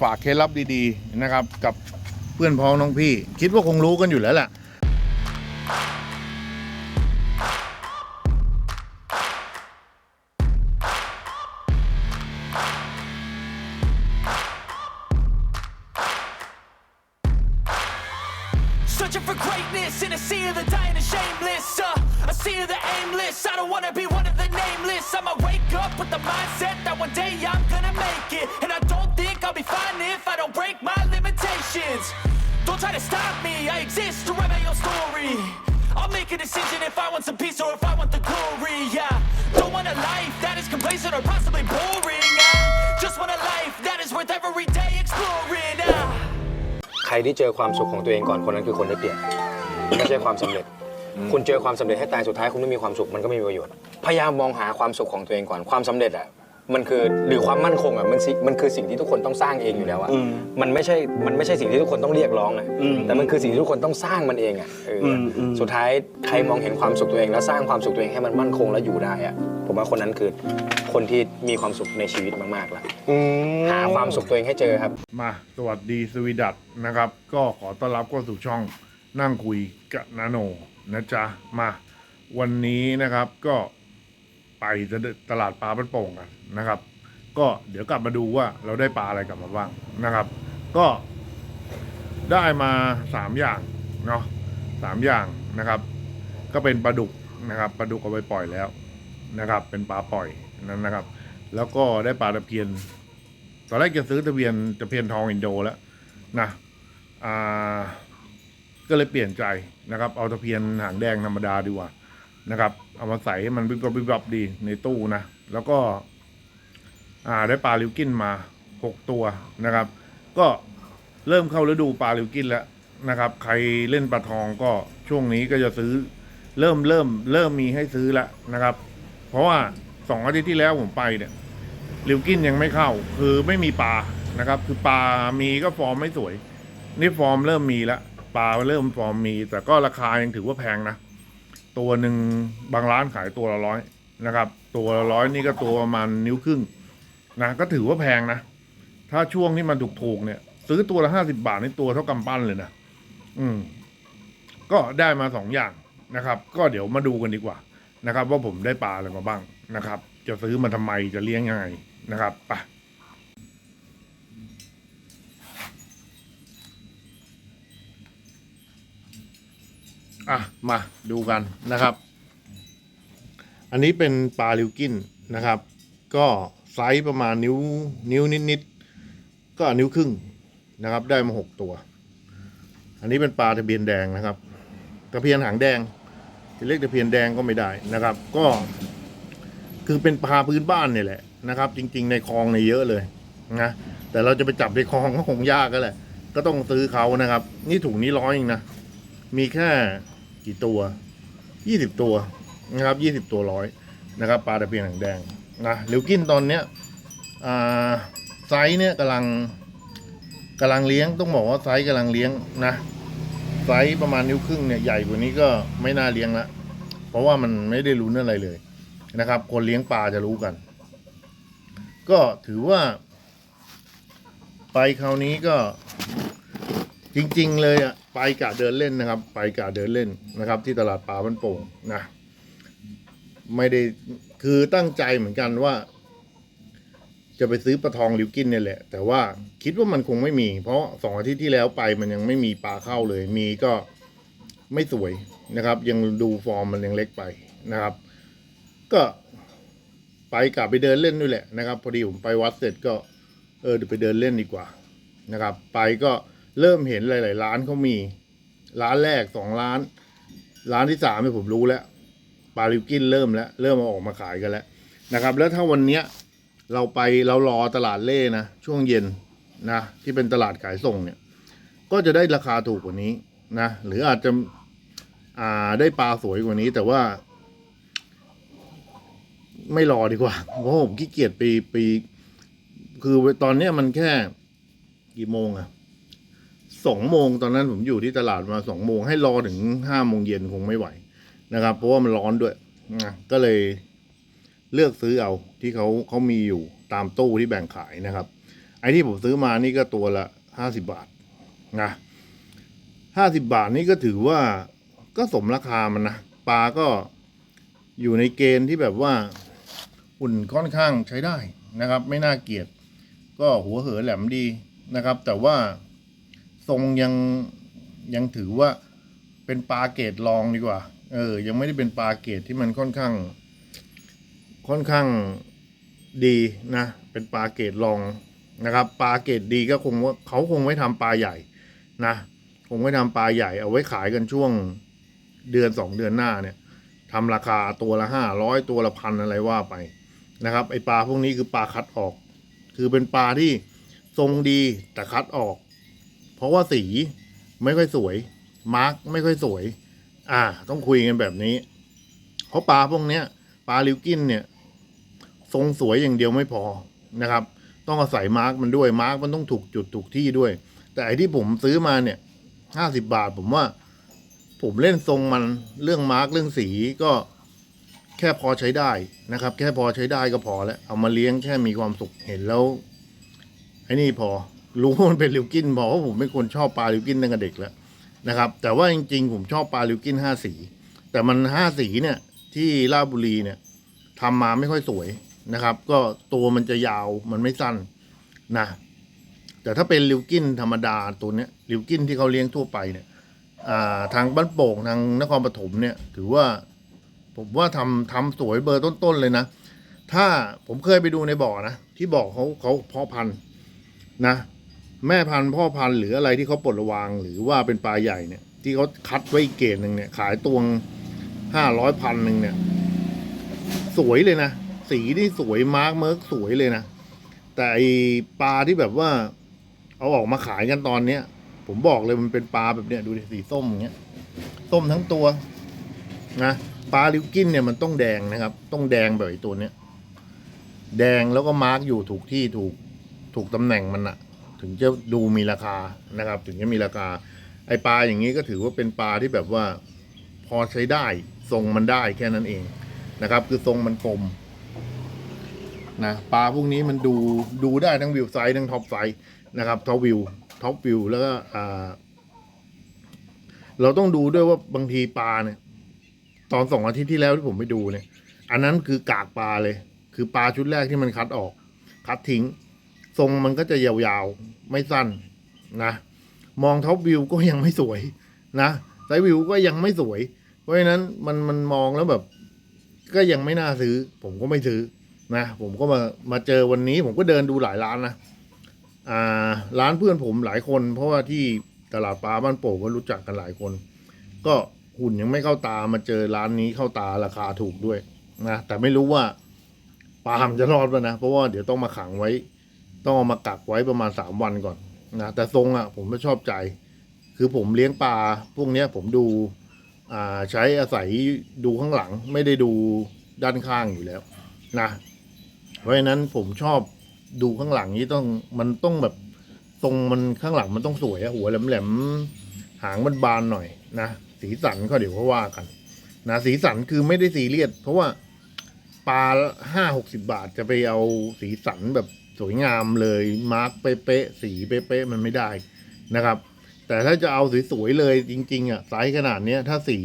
ฝากเคล็ดลับดีๆนะครับ กับเพื่อนพ้องน้องพี่ คิดว่าคงรู้กันอยู่แล้วแหละ limitations. Don't try to stop me, I exist to write my own story. I'll make a decision if I want some peace or if I want the glory. Yeah, don't want a life that is complacent or possibly boring. I just want a life that is worth every day exploring. yeah. ใครที่เจอความสุขของตัวเองก่อนคนนั้นคือคนที่เปลี่ยนไม่ใช่ความสำเร็จ คุณเจอความสำเร็จให้ตายสุดท้ายคุณไม่มีความสุขมันก็ไม่มีประโยชน์ พยายามมองหาความสุขของตัวเองก่อนความสำเร็จอะ มันคือหรือความมั่นคงอะมันสิมันคือสิ่งที่ทุกคนต้องสร้างเองอยู่แล้วอะมันไม่ใช่มันไม่ใช่สิ่งที่ทุกคนต้องเรียกร้องอะแต่มันคือสิ่งที่ทุกคนต้องสร้างมันเองอะเอออสุดท้ายใครมองเห็นความสุขตัวเอง แล้วสร้างความสุขตัวเองให้มันมั่นคงและอยู่ได้อะผมว่าคนนั้นคือคนที่มีความสุขในชีวิตมากๆแล้วหาความสุขตัวเองให้เจอครับ มาสวัสดีสวีดัตนะครับ ก็ขอต้อนรับเข้าสู่ช่องนั่งคุยกับนาโนนะจ๊ะมา วันนี้นะครับก็ ไปตลาดปลาบ้านโป่งกันนะครับ ก็เดี๋ยวกลับมาดูว่าเราได้ปลาอะไรกลับมาบ้างนะครับ ก็ได้มาสามอย่างเนาะสามอย่างนะครับ ก็เป็นปลาดุกนะครับปลาดุกเอาไปปล่อยแล้วนะครับ เป็นปลาปล่อยนั้นนะครับ แล้วก็ได้ปลาตะเพียนตอนแรกจะซื้อตะเพียนตะเพียนทองอินโดแล้วนะอ่าก็เลยเปลี่ยนใจนะครับ เอาตะเพียนหางแดงธรรมดาดีกว่า นะครับ เอามาใส่ให้มันวิบบิบวับดีในตู้นะ แล้วก็อ่าได้ปลาลิวกินมาหกตัวนะครับ ก็เริ่มเข้าฤดูปลาลิวกินแล้วนะครับ ใครเล่นปลาทองก็ช่วงนี้ก็จะซื้อเริ่มเริ่มเริ่มมีให้ซื้อแล้วนะครับ เพราะว่าสองอาทิตย์ที่แล้วผมไปเนี่ยลิวกินยังไม่เข้า คือไม่มีปลานะครับ คือปลามีก็ฟอร์มไม่สวย นี่ฟอร์มเริ่มมีแล้วปลาเริ่มฟอร์มมี แต่ก็ราคายังถือว่าแพงนะ ตัวหนึ่งบางร้านขายตัวละร้อยนะครับ ตัวละร้อยนี่ก็ตัวประมาณนิ้วครึ่งนะก็ถือว่าแพงนะ ถ้าช่วงที่มันถูกๆเนี่ย ซื้อตัวละห้าสิบาทนี่ตัวเท่ากำปั้นเลยนะอืม ก็ได้มาสองอย่างนะครับ ก็เดี๋ยวมาดูกันดีกว่านะครับ ว่าผมได้ปลาอะไรมาบ้างนะครับ จะซื้อมาทำไมจะเลี้ยงยังไงนะครับไป อะมาดูกันนะครับ อันนี้เป็นปลาลิวกินนะครับ ก็ไซส์ประมาณนิ้วนิ้วนิดๆก็นิ้วครึ่งนะครับ ได้มาหกตัว อันนี้เป็นปลาตะเพียนแดงนะครับตะเพียนหางแดงจะเรียกตะเพียนแดงก็ไม่ได้นะครับ ก็ คือเป็นปลาพื้นบ้านเนี่ยแหละนะครับ จริง ๆ ในคลองในเยอะเลยนะแต่เราจะไปจับในคลองก็คงยากก็แหละ ก็ต้องซื้อเขานะครับ นี่ถุงนี้ร้อยเองนะมีแค่ กี่ตัวยี่สิบตัวนะครับยี่สิบตัวร้อยนะครับปลาตะเพียนหางแดงนะเหลวกินตอนเนี้ยไซส์เนี่ยกำลังกำลังเลี้ยงต้องบอกว่าไซส์กำลังเลี้ยงนะไซส์ประมาณนิ้วครึ่งเนี่ยใหญ่กว่านี้ก็ไม่น่าเลี้ยงละเพราะว่ามันไม่ได้รู้เรื่องอะไรเลยนะครับ คนเลี้ยงปลาจะรู้กัน ก็ถือว่า ไปคราวนี้ก็จริง ๆ เลยอะ ไปกะเดินเล่นนะครับ ไปกะเดินเล่นนะครับ ที่ตลาดปลาบ้านโป่งนะ ไม่ได้คือตั้งใจเหมือนกันว่า จะไปซื้อปลาทองลิวกินเนี่ยแหละ แต่ว่าคิดว่ามันคงไม่มี เพราะสองอาทิตย์ที่แล้วไปมันยังไม่มีปลาเข้าเลย มีก็ไม่สวยนะครับ ยังดูฟอร์มมันยังเล็กไปนะครับ ก็ไปกลับไปเดินเล่นด้วยแหละนะครับ พอดีผมไปวัดเสร็จก็ เออเดี๋ยวไปเดินเล่นดีกว่านะครับ ไปก็ เริ่มเห็นหลาย ๆ ร้านเขามี ร้านแรกสองร้าน ร้านที่สามเนี่ยผมรู้แล้วปลาลิวกินเริ่มแล้ว เริ่มมาออกมาขายกันแล้วนะครับ แล้วถ้าวันเนี้ยเราไปเรารอตลาดเล่นะช่วงเย็นนะที่เป็นตลาดขายส่งเนี่ย ก็จะได้ราคาถูกกว่านี้นะหรืออาจจะอ่าได้ปลาสวยกว่านี้ แต่ว่า ไม่รอดีกว่าเพราะผมขี้เกียจไปไปคือตอนเนี้ยมันแค่กี่โมงอะ สองโมงตอนนั้นผมอยู่ที่ตลาดมาสองโมงให้รอถึงห้าโมงเย็นคงไม่ไหวนะครับ เพราะว่ามันร้อนด้วยนะก็เลยเลือกซื้อเอาที่เขาเขามีอยู่ตามตู้ที่แบ่งขายนะครับ ไอ้ที่ผมซื้อมานี่ก็ตัวละห้าสิบบาทนะห้าสิบบาทนี่ก็ถือว่าก็สมราคามันนะปลาก็อยู่ในเกณฑ์ที่แบบว่าหุ่นค่อนข้างใช้ได้นะครับ ไม่น่าเกลียด ก็หัวเหอแหลมดีนะครับ แต่ว่า ทรงยังยังถือว่าเป็นปลาเกรดรองดีกว่า เออ ยังไม่ได้เป็นปลาเกรดที่มันค่อนข้าง ค่อนข้างดีนะ เป็นปลาเกรดรองนะครับปลาเกรดดีก็คงว่าเขาคงไม่ทำปลาใหญ่นะคงไม่ทำปลาใหญ่เอาไว้ขายกันช่วงเดือนสองเดือนหน้าเนี่ยทำราคาตัวละห้าร้อยตัวละพันอะไรว่าไปนะครับไอปลาพวกนี้คือปลาคัดออก คือเป็นปลาที่ทรงดีแต่คัดออก เพราะว่าสีไม่ค่อยสวย มาร์กไม่ค่อยสวย อ่า ต้องคุยกันแบบนี้ เพราะปลาพวกเนี้ยปลาลิวกินเนี่ย ทรงสวยอย่างเดียวไม่พอนะครับ ต้องอาศัยมาร์กมันด้วยมาร์กมันต้องถูกจุดถูกที่ด้วย แต่ไอที่ผมซื้อมาเนี่ยห้าสิบาท ผมว่า ผมเล่นทรงมันเรื่องมาร์กเรื่องสีก็แค่พอใช้ได้นะครับ แค่พอใช้ได้ก็พอแล้ว เอามาเลี้ยงแค่มีความสุขเห็นแล้วไอ้นี่พอ รู้ว่ามันเป็นลิวกินพอเพราผมเป็นคนชอบปลาลิวกินตั้งแต่เด็กแล้วนะครับ แต่ว่าจริง ๆ ผมชอบปลาลิวกินห้าสี แต่มันห้าสีเนี่ย ที่ราชบุรีเนี่ยทำมาไม่ค่อยสวยนะครับ ก็ตัวมันจะยาวมันไม่สั้นนะแต่ถ้าเป็นลิวกินธรรมดาตัวเนี้ยลิวกินที่เขาเลี้ยงทั่วไปเนี่ยทางบ้านโป่งทางนครปฐมเนี่ย ถือว่าผมว่าทำทำสวยเบอร์ต้นๆเลยนะ ถ้าผมเคยไปดูในบ่อนะ ที่บ่อเขาเขาเพาะพันธุ์นะ แม่พันธุ์พ่อพันธุ์หรืออะไรที่เขาปลดระวางหรือว่าเป็นปลาใหญ่เนี่ย ที่เขาคัดไว้อีกเกรดหนึ่งเนี่ย ขายตวงห้าร้อยพันหนึ่งเนี่ย สวยเลยนะ สีนี่สวยมาร์กเมิร์กสวยเลยนะ แต่ไอปลาที่แบบว่า เอาออกมาขายกันตอนเนี้ย ผมบอกเลยมันเป็นปลาแบบเนี้ยดูดิสีส้มอย่างเงี้ยส้มทั้งตัวนะปลาลิวกินเนี่ยมันต้องแดงนะครับ ต้องแดงแบบไอตัวเนี้ยแดงแล้วก็มาร์กอยู่ถูกที่ถูกถูกตำแหน่งมันอะ ถึงจะดูมีราคานะครับ ถึงจะมีราคา ไอปลาอย่างนี้ก็ถือว่าเป็นปลาที่แบบว่าพอใช้ได้ทรงมันได้แค่นั้นเองนะครับ คือทรงมันกลมนะปลาพวกนี้มันดูดูได้ทั้งวิวไซส์ทั้งท็อปไซส์นะครับท็อปวิวท็อปวิวแล้วก็อ่าเราต้องดูด้วยว่าบางทีปลาเนี่ย ตอนสองอาทิตย์ที่แล้วที่ผมไปดูเนี่ย อันนั้นคือกากปลาเลย คือปลาชุดแรกที่มันคัดออก คัดทิ้ง ทรงมันก็จะยาวๆ ไม่สั้นนะ มองท็อปวิวก็ยังไม่สวยนะไซวิวก็ยังไม่สวย เพราะฉะนั้นมันมันมองแล้วแบบ ก็ยังไม่น่าซื้อ ผมก็ไม่ซื้อนะผมก็มามาเจอวันนี้ ผมก็เดินดูหลายร้านนะอ่าร้านเพื่อนผมหลายคน เพราะว่าที่ตลาดปลาบ้านโป่งก็รู้จักกันหลายคน ก็หุ่นยังไม่เข้าตามาเจอร้านนี้เข้าตาราคาถูกด้วยนะแต่ไม่รู้ว่าปลามจะรอดป่ะนะ เพราะว่าเดี๋ยวต้องมาขังไว้ ต้องเอามากักไว้ประมาณสามวันก่อนนะแต่ทรงอะผมไม่ชอบใจ คือผมเลี้ยงปลาพวกเนี้ยผมดูอ่าใช้อาศัยดูข้างหลังไม่ได้ดูด้านข้างอยู่แล้วนะเพราะฉะนั้นผมชอบดูข้างหลังนี้ต้องมันต้องแบบทรงมันข้างหลังมันต้องสวยอะหัวแหลมๆหางมันบานหน่อยนะสีสันก็เดี๋ยวก็ว่ากันนะสีสันคือไม่ได้ซีเรียสเพราะว่าปลาห้าหกสิบาทจะไปเอาสีสันแบบ สวยงามเลยมาร์กเป๊ะๆสีเป๊ะๆมันไม่ได้นะครับ แต่ถ้าจะเอาสวยๆเลยจริงๆอะไซส์ขนาดเนี้ย ถ้าสี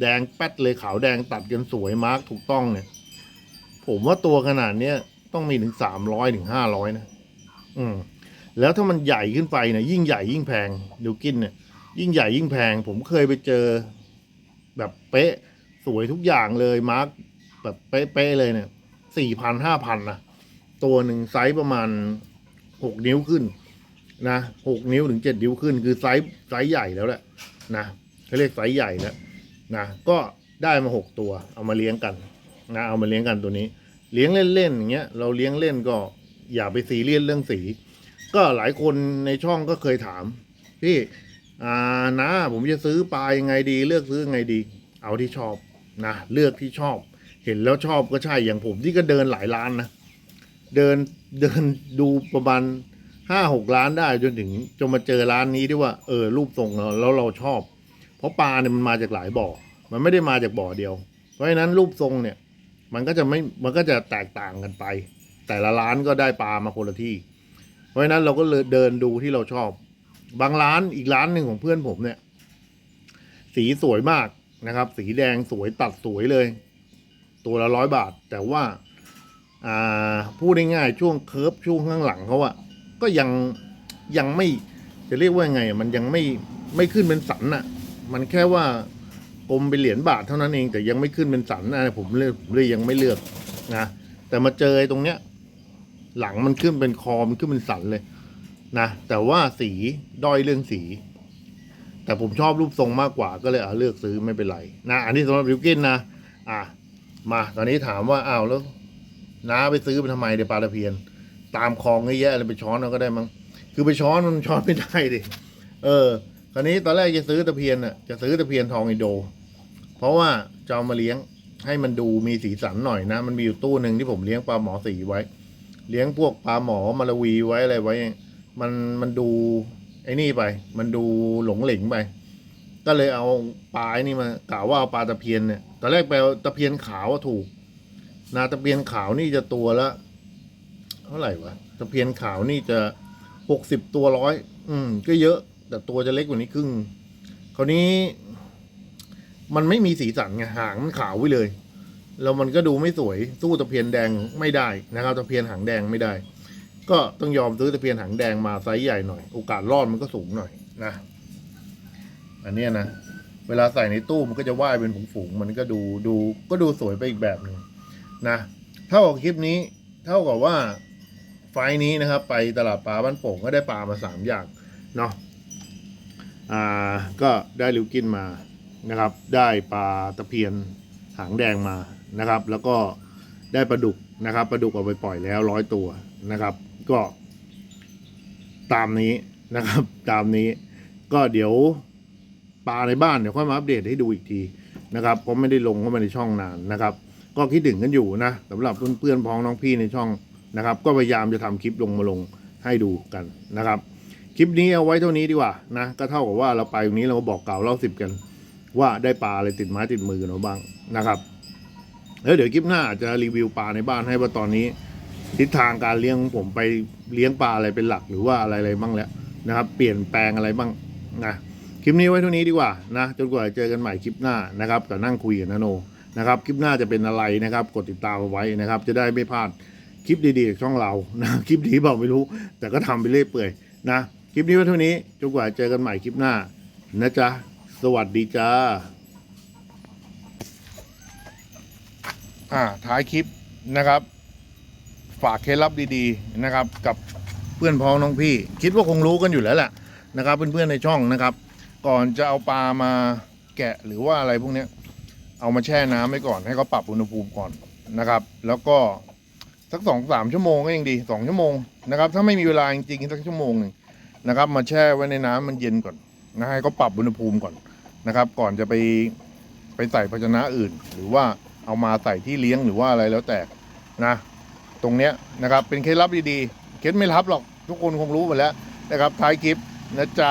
แดงแป๊ดเลยขาวแดงตัดกันสวยมาร์กถูกต้องเนี่ย ผมว่าตัวขนาดเนี้ยต้องมีถึงสามร้อยถึงห้าร้อยนะ อืม แล้วถ้ามันใหญ่ขึ้นไปเนี่ยยิ่งใหญ่ยิ่งแพงดิวกินเนี่ยยิ่งใหญ่ยิ่งแพง ผมเคยไปเจอ แบบเป๊ะ สวยทุกอย่างเลยมาร์กแบบเป๊ะๆเลยเนี่ยสี่พันห้าพันนะ ตัวหนึ่งไซส์ประมาณหกนิ้วขึ้นนะหกนิ้วถึงเจ็ดนิ้วขึ้น คือไซส์ไซส์ใหญ่แล้วแหละนะเขาเรียกไซส์ใหญ่แล้วนะก็ได้มาหกตัว เอามาเลี้ยงกันนะเอามาเลี้ยงกันตัวนี้ เลี้ยงเล่นๆอย่างเงี้ยเราเลี้ยงเล่นก็อย่าไปซีเรียสเรื่องสี ก็หลายคนในช่องก็เคยถามพี่อ่านะผมจะซื้อปลายังไงดี เลือกซื้อยังไงดี เอาที่ชอบนะเลือกที่ชอบ เห็นแล้วชอบก็ใช่อย่างผมที่ก็เดินหลายร้านนะ เดินเดินดูประมาณห้าหกร้านได้จนถึงจนมาเจอร้านนี้ที่ว่าเออรูปทรงเราแล้วเราชอบ เพราะปลาเนี่ยมันมาจากหลายบ่อ มันไม่ได้มาจากบ่อเดียว เพราะฉะนั้นรูปทรงเนี่ย มันก็จะไม่มันก็จะแตกต่างกันไป แต่ละร้านก็ได้ปลามาคนละที่ เพราะฉะนั้นเราก็เลยเดินดูที่เราชอบ บางร้านอีกร้านหนึ่งของเพื่อนผมเนี่ย สีสวยมากนะครับ สีแดงสวยตัดสวยเลย ตัวละร้อยบาท แต่ว่าอ่า พูดง่ายๆช่วงเคิร์ฟช่วงข้างหลังเขาอะก็ยังยังไม่จะเรียกว่าไง มันยังไม่ไม่ขึ้นเป็นสันอะมันแค่ว่ากลมเป็นเหรียญบาทเท่านั้นเองแต่ยังไม่ขึ้นเป็นสันนะผมเลยผมเลยยังไม่เลือกนะแต่มาเจอตรงเนี้ย หลังมันขึ้นเป็นคอมันขึ้นเป็นสันเลยนะแต่ว่าสีด้อยเรื่องสี แต่ผมชอบรูปทรงมากกว่าก็เลยเอะเลือกซื้อไม่เป็นไรนะอันนี้สำหรับริวกินนะอะมาตอนนี้ถามว่าอ้าวแล้ว น้าไปซื้อไปทำไมเดี๋ยวปลาตะเพียน ตามคลองเยอะแยะเลยไปช้อนเอาก็ได้มั้งคือไปช้อนมันช้อนไม่ได้ดิเออ คราวนี้ตอนแรกจะซื้อตะเพียนน่ะจะซื้อตะเพียนทองอินโด เพราะว่าจะเอามาเลี้ยงให้มันดูมีสีสันหน่อยนะ มันมีอยู่ตู้หนึ่งที่ผมเลี้ยงปลาหมอสีไว้ เลี้ยงพวกปลาหมอมาลาวีไว้อะไรไว้ มันมันดูไอ้นี่ไป มันดูหลงเหลงไป ก็เลยเอาปลาไอ้นี่มากล่าวว่าเอาปลาตะเพียนเนี่ย ตอนแรกไปตะเพียนขาวถูก นาตะเพียนขาวนี่จะตัวละเท่าไหร่วะตะเพียนขาวนี่จะหกสิบตัวร้อยอืม ก็เยอะ แต่ตัวจะเล็กกว่านี้ครึ่งคราวนี้ มันไม่มีสีสันไงหางมันขาวไวเลย แล้วมันก็ดูไม่สวยสู้ตะเพียนแดงไม่ได้นะครับตะเพียนหางแดงไม่ได้ ก็ต้องยอมซื้อตะเพียนหางแดงมาไซส์ใหญ่หน่อย โอกาสรอดมันก็สูงหน่อยนะอันเนี้ยนะเวลาใส่ในตู้มันก็จะว่ายเป็นฝูงๆมันก็ดูดูก็ดูสวยไปอีกแบบหนึ่ง นะเท่ากับคลิปนี้เท่ากับว่าไฟนี้นะครับ ไปตลาดปลาบ้านโป่งก็ได้ปลามาสามอย่างเนาะอ่าก็ได้ลิวกินมานะครับ ได้ปลาตะเพียนหางแดงมานะครับ แล้วก็ได้ปลาดุกนะครับปลาดุกเอาไปปล่อยแล้วร้อยตัวนะครับ ก็ตามนี้นะครับ ตามนี้ก็เดี๋ยวปลาในบ้านเดี๋ยวค่อยมาอัปเดตให้ดูอีกทีนะครับเพราะไม่ได้ลงเข้ามาในช่องนานนะครับ ก็คิดถึงกันอยู่นะสำหรับเพื่อนๆพ้องน้องพี่ในช่องนะครับ ก็พยายามจะทำคลิปลงมาลงให้ดูกันนะครับ คลิปนี้เอาไว้เท่านี้ดีกว่านะก็เท่ากับว่าเราไปตรงนี้เราก็บอกเกล่าวเล่าสิบกัน ว่าได้ปลาอะไรติดไม้ติดมือกันบ้างนะครับแล้วเดี๋ยวคลิปหน้าจะรีวิวปลาในบ้านให้ว่าตอนนี้ ทิศทางการเลี้ยงของผมไปเลี้ยงปลาอะไรเป็นหลักหรือว่าอะไรอะไรบ้างแล้วนะครับ เปลี่ยนแปลงอะไรบ้างนะคลิปนี้ไว้เท่านี้ดีกว่านะจนกว่าจะเจอกันใหม่คลิปหน้านะครับกับนั่งคุยกับนาโน นะครับคลิปหน้าจะเป็นอะไรนะครับ กดติดตามเอาไว้นะครับ จะได้ไม่พลาดคลิปดีๆจากช่องเรานะคลิปดีเปล่าไม่รู้ แต่ก็ทำไปเรื่อยเปื่อยนะคลิปนี้ไว้เท่านี้จนกว่าเจอกันใหม่คลิปหน้านะจ๊ะสวัสดีจ้าอ่าท้ายคลิปนะครับ ฝากเคล็ดลับดีๆนะครับ กับเพื่อนพ้องน้องพี่ คิดว่าคงรู้กันอยู่แล้วแหละนะครับเพื่อนๆในช่องนะครับ ก่อนจะเอาปลามาแกะหรือว่าอะไรพวกนี้ เอามาแช่น้ำไว้ก่อน ให้เขาปรับอุณหภูมิก่อนนะครับ แล้วก็สักสองสามชั่วโมงก็ยังดีสองชั่วโมงนะครับ ถ้าไม่มีเวลาจริงๆสักชั่วโมงหนึ่งนะครับ มาแช่ไว้ในน้ำมันเย็นก่อนนะให้เขาปรับอุณหภูมิก่อนนะครับ ก่อนจะไปไปใส่ภาชนะอื่น หรือว่าเอามาใส่ที่เลี้ยงหรือว่าอะไรแล้วแต่นะ ตรงเนี้ยนะครับเป็นเคล็ดลับดีๆเคล็ดไม่ลับหรอกทุกคนคงรู้หมดแล้วนะครับท้ายคลิปนะจ๊ะ